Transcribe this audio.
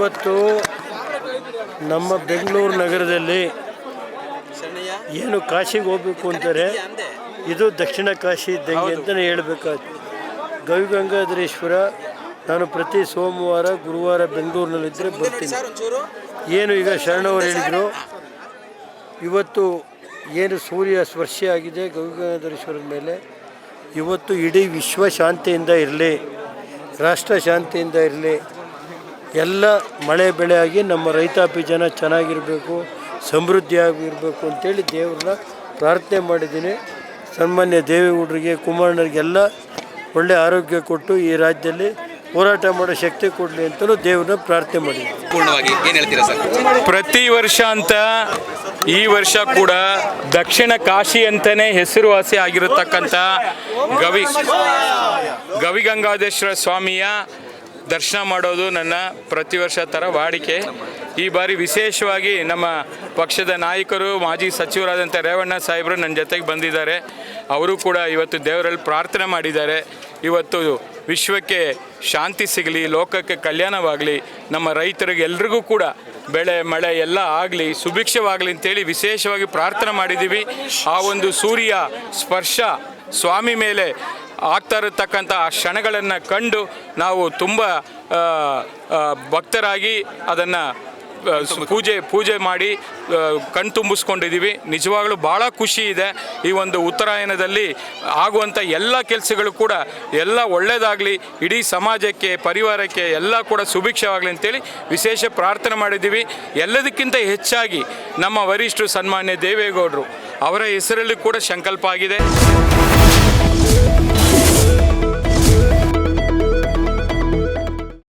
ಇವತ್ತು ನಮ್ಮ ಬೆಂಗಳೂರು ನಗರದಲ್ಲಿ ಏನು ಕಾಶಿಗೆ ಹೋಗ್ಬೇಕು ಅಂತಾರೆ, ಇದು ದಕ್ಷಿಣ ಕಾಶಿ ಇದ್ದಂಗೆ ಅಂತಲೇ ಹೇಳಬೇಕಾಯ್ತು. ಗವಿಗಂಗಾಧರೇಶ್ವರ ನಾನು ಪ್ರತಿ ಸೋಮವಾರ, ಗುರುವಾರ ಬೆಂಗಳೂರಿನಲ್ಲಿದ್ದರೆ ಬರ್ತೀನಿ. ಏನು ಈಗ ಶರಣವರು ಹೇಳಿದರು, ಇವತ್ತು ಏನು ಸೂರ್ಯ ಸ್ಪರ್ಶ ಆಗಿದೆ ಗವಿಗಂಗಾಧರೇಶ್ವರದ ಮೇಲೆ, ಇವತ್ತು ಇಡೀ ವಿಶ್ವ ಶಾಂತಿಯಿಂದ ಇರಲಿ, ರಾಷ್ಟ್ರ ಶಾಂತಿಯಿಂದ ಇರಲಿ ಎಲ್ಲ ಮಳೆ ಬೆಳೆಯಾಗಿ ನಮ್ಮ ರೈತಾಪಿ ಜನ ಚೆನ್ನಾಗಿರಬೇಕು ಸಮೃದ್ಧಿಯಾಗಿರಬೇಕು ಅಂತೇಳಿ ದೇವ್ರನ್ನ ಪ್ರಾರ್ಥನೆ ಮಾಡಿದ್ದೀನಿ. ಸನ್ಮಾನ್ಯ ದೇವೇಗೌಡರಿಗೆ ಕುಮಾರಣ್ಣರಿಗೆಲ್ಲ ಒಳ್ಳೆ ಆರೋಗ್ಯ ಕೊಟ್ಟು ಈ ರಾಜ್ಯದಲ್ಲಿ ಹೋರಾಟ ಮಾಡೋ ಶಕ್ತಿ ಕೊಡಲಿ ಅಂತಲೂ ದೇವ್ರನ್ನ ಪ್ರಾರ್ಥನೆ ಮಾಡಿದ್ದೀನಿ. ಪೂರ್ಣವಾಗಿ ಏನು ಹೇಳ್ತೀರಾ ಸರ್? ಪ್ರತಿ ವರ್ಷ ಅಂತ ಈ ವರ್ಷ ಕೂಡ ದಕ್ಷಿಣ ಕಾಶಿ ಅಂತಲೇ ಹೆಸರುವಾಸಿ ಆಗಿರತಕ್ಕಂಥ ಗವಿ ಗವಿಗಂಗಾಧೇಶ್ವರ ಸ್ವಾಮಿಯ ದರ್ಶನ ಮಾಡೋದು ನನ್ನ ಪ್ರತಿ ವರ್ಷ ಥರ ವಾಡಿಕೆ. ಈ ಬಾರಿ ವಿಶೇಷವಾಗಿ ನಮ್ಮ ಪಕ್ಷದ ನಾಯಕರು, ಮಾಜಿ ಸಚಿವರಾದಂಥ ರೇವಣ್ಣ ಸಾಹೇಬರು ನನ್ನ ಜೊತೆಗೆ ಬಂದಿದ್ದಾರೆ. ಅವರು ಕೂಡ ಇವತ್ತು ದೇವರಲ್ಲಿ ಪ್ರಾರ್ಥನೆ ಮಾಡಿದ್ದಾರೆ. ಇವತ್ತು ವಿಶ್ವಕ್ಕೆ ಶಾಂತಿ ಸಿಗಲಿ, ಲೋಕಕ್ಕೆ ಕಲ್ಯಾಣವಾಗಲಿ, ನಮ್ಮ ರೈತರಿಗೆ ಎಲ್ರಿಗೂ ಕೂಡ ಬೆಳೆ, ಮಳೆ ಎಲ್ಲ ಆಗಲಿ, ಸುಭಿಕ್ಷವಾಗಲಿ ಅಂತೇಳಿ ವಿಶೇಷವಾಗಿ ಪ್ರಾರ್ಥನೆ ಮಾಡಿದ್ದೀವಿ. ಆ ಒಂದು ಸೂರ್ಯ ಸ್ಪರ್ಶ ಸ್ವಾಮಿ ಮೇಲೆ ಆಗ್ತಾ ಇರತಕ್ಕಂಥ ಆ ಕ್ಷಣಗಳನ್ನು ಕಂಡು ನಾವು ತುಂಬ ಭಕ್ತರಾಗಿ ಅದನ್ನು ಪೂಜೆ ಪೂಜೆ ಮಾಡಿ ಕಣ್ತುಂಬಿಸ್ಕೊಂಡಿದ್ದೀವಿ ನಿಜವಾಗಲೂ ತುಂಬಿಸ್ಕೊಂಡಿದ್ದೀವಿ. ನಿಜವಾಗ್ಲೂ ಭಾಳ ಖುಷಿ ಇದೆ. ಈ ಒಂದು ಉತ್ತರಾಯಣದಲ್ಲಿ ಆಗುವಂಥ ಎಲ್ಲ ಕೆಲಸಗಳು ಕೂಡ ಎಲ್ಲ ಒಳ್ಳೆಯದಾಗಲಿ ಇಡೀ ಸಮಾಜಕ್ಕೆ, ಪರಿವಾರಕ್ಕೆ ಎಲ್ಲ ಕೂಡ ಸುಭಿಕ್ಷವಾಗಲಿ ಅಂತೇಳಿ ವಿಶೇಷ ಪ್ರಾರ್ಥನೆ ಮಾಡಿದ್ದೀವಿ. ಎಲ್ಲದಕ್ಕಿಂತ ಹೆಚ್ಚಾಗಿ ನಮ್ಮ ವರಿಷ್ಠರು ಸನ್ಮಾನ್ಯ ದೇವೇಗೌಡರು ಅವರ ಹೆಸರಲ್ಲಿ ಕೂಡ ಸಂಕಲ್ಪ ಆಗಿದೆ.